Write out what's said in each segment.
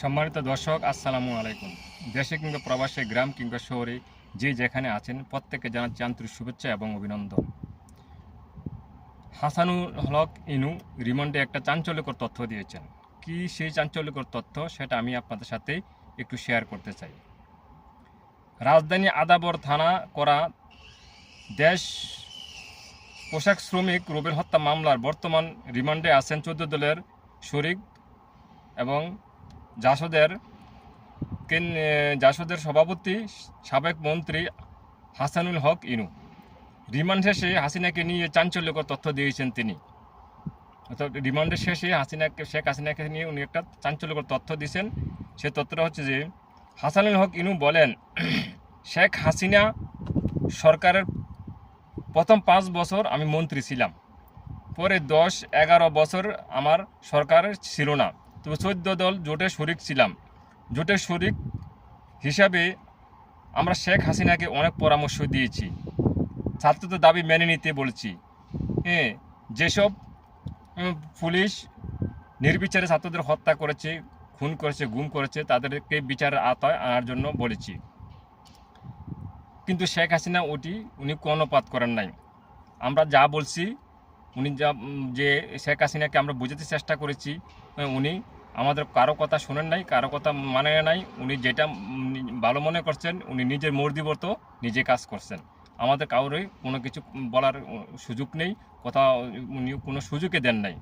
সম্মানিত দর্শক, আসসালামু আলাইকুম। দেশে কিংবা প্রবাসে, গ্রাম কিংবা শহরে যে যেখানে আছেন, প্রত্যেককে জানাচ্ছি আন্তরিক শুভেচ্ছা এবং অভিনন্দন। হাসানুল হক ইনু রিমান্ডে একটা চাঞ্চল্যকর তথ্য দিয়েছেন। কি সেই চাঞ্চল্যকর তথ্য, সেটা আমি আপনাদের সাথে একটু শেয়ার করতে চাই। রাজধানী আদাবর থানা করা দেশ পোশাক শ্রমিক রুবেল হত্যা মামলার বর্তমান রিমান্ডে আছেন চোদ্দ দলের শরিক এবং জাসদের জাসদের সভাপতি সাবেক মন্ত্রী হাসানুল হক ইনু। রিমান্ড শেষে হাসিনাকে নিয়ে চাঞ্চল্যকর তথ্য দিয়েছেন তিনি। অর্থাৎ রিমান্ডের শেষে হাসিনাকে, শেখ হাসিনাকে নিয়ে উনি একটা চাঞ্চল্যকর তথ্য দিয়েছেন। সে তথ্যটা হচ্ছে যে, হাসানুল হক ইনু বলেন, শেখ হাসিনা সরকারের প্রথম পাঁচ বছর আমি মন্ত্রী ছিলাম। পরে দশ, এগারো বছর আমার সরকার ছিল না। তবে চোদ্দ দল জোটে শরিক ছিলাম। জোটের শরিক হিসাবে আমরা শেখ হাসিনাকে অনেক পরামর্শ দিয়েছি। ছাত্রদের দাবি মেনে নিতে বলছি। হ্যাঁ যেসব পুলিশ নির্বিচারে ছাত্রদের হত্যা করেছে, খুন করেছে, গুম করেছে, তাদেরকে বিচারের আতায় আনার জন্য বলেছি। কিন্তু শেখ হাসিনা ওটি উনি কর্ণপাত করেন নাই। আমরা যা বলছি, উনি যা যে শেখ হাসিনাকে আমরা বোঝাতে চেষ্টা করেছি উনি আমাদের কারও কথা শোনেন নাই, কারও কথা মানে নাই। উনি যেটা ভালো মনে করছেন, উনি নিজের মর্দিবত নিজে কাজ করছেন। আমাদের কাউরে কোনো কিছু বলার সুযোগ নেই, কথা উনি কোনো সুযোগই দেন নাই।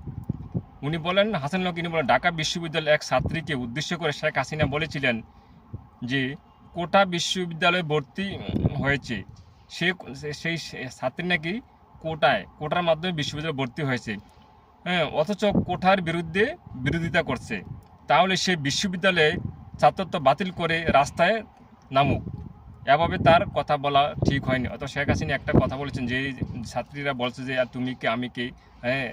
উনি বলেন, হাসান লকিনি বলেন ঢাকা বিশ্ববিদ্যালয়ের এক ছাত্রীকে উদ্দেশ্য করে শেখ হাসিনা বলেছিলেন যে, কোটা বিশ্ববিদ্যালয়ে ভর্তি হয়েছে। সে, সেই ছাত্রী নাকি কোটায়, কোটার মাধ্যমে বিশ্ববিদ্যালয়ে ভর্তি হয়েছে। হ্যাঁ অথচ কোঠার বিরুদ্ধে বিরোধিতা করছে। তাহলে সে বিশ্ববিদ্যালয়ে ছাত্রত্ব বাতিল করে রাস্তায় নামুক। এভাবে তার কথা বলা ঠিক হয়নি। অত শেখ হাসিনা একটা কথা বলেছেন যে, ছাত্রীরা বলছে যে, আর তুমি কে? আমি কে? হ্যাঁ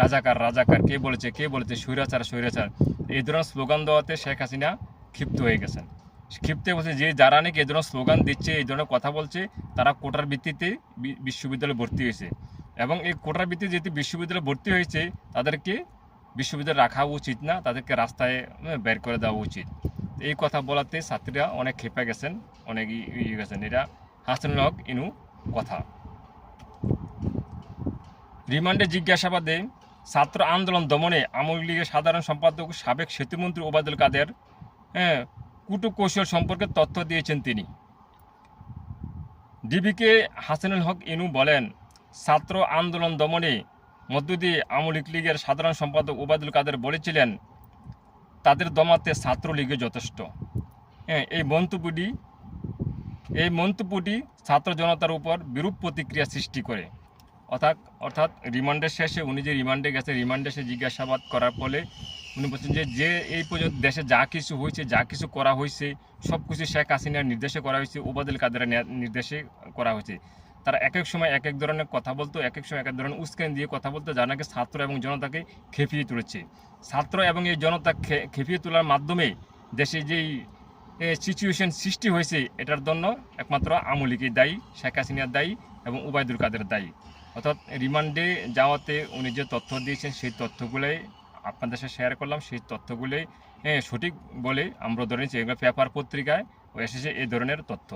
রাজাকার রাজাকার, কে বলেছে কে বলেছে? স্বৈরাচার স্বৈরাচার। এই ধরনের স্লোগান দেওয়াতে শেখ হাসিনা ক্ষিপ্ত হয়ে গেছেন। ক্ষিপ্তে বলছে যে, যারা নাকি এই ধরনের স্লোগান দিচ্ছে, এই ধরনের কথা বলছে, তারা কোটার ভিত্তিতে বিশ্ববিদ্যালয়ে ভর্তি হয়েছে। এবং এই কোটার ভিত্তিতে যেহেতু বিশ্ববিদ্যালয়ে ভর্তি হয়েছে, তাদেরকে বিশ্ববিদ্যালয়ে রাখা উচিত না, তাদেরকে রাস্তায় বের করে দেওয়া উচিত। এই কথা বলাতে ছাত্রীরা অনেক খেপে গেছেন, অনেক ইয়ে গেছেন। এটা হাসানুল হক ইনু কথা। রিমান্ডে জিজ্ঞাসাবাদে ছাত্র আন্দোলন দমনে আওয়ামী লীগের সাধারণ সম্পাদক সাবেক সেতুমন্ত্রী ওবায়দুল কাদের হ্যাঁ কুটকৌশল সম্পর্কে তথ্য দিয়েছেন তিনি। ডিবিকে হাসানুল হক ইনু বলেন ছাত্র আন্দোলন দমনে মধ্য দিয়ে আওয়ামী লীগের সাধারণ সম্পাদক ওবায়দুল কাদের বলেছিলেন, তাদের দমাতে ছাত্রলীগে যথেষ্ট। হ্যাঁ এই মন্তব্যটি এই মন্তব্যটি ছাত্র জনতার উপর বিরূপ প্রতিক্রিয়া সৃষ্টি করে। অর্থাৎ অর্থাৎ রিমান্ডের শেষে উনি যে রিমান্ডে গেছে, রিমান্ডে সে জিজ্ঞাসাবাদ করার ফলে উনি বলছেন যে যে এই পর্যন্ত দেশে যা কিছু হয়েছে, যা কিছু করা হয়েছে সব কিছু শেখ হাসিনার নির্দেশে করা হয়েছে ওবাদুল কাদের নির্দেশে করা হয়েছে। তারা এক এক সময় এক এক ধরনের কথা বলতো এক এক সময় এক এক ধরনের উস্কান দিয়ে কথা বলতো যা নাকি ছাত্র এবং জনতাকে খেপিয়ে তুলেছে। ছাত্র এবং এই জনতা খেপিয়ে তোলার মাধ্যমে দেশে যেই সিচুয়েশন সৃষ্টি হয়েছে, এটার জন্য একমাত্র আমলিকে দায়ী, শেখ হাসিনার দায়ী এবং উবায়দুল কাদের দায়ী। অর্থাৎ রিমান্ডে যাওয়াতে উনি যে তথ্য দিয়েছেন, সেই তথ্যগুলোই আপনাদের সাথে শেয়ার করলাম। সেই তথ্যগুলোই সঠিক বলে আমরা ধরে নিচ্ছি পেপার পত্রিকায় এসেছে এই ধরনের তথ্য।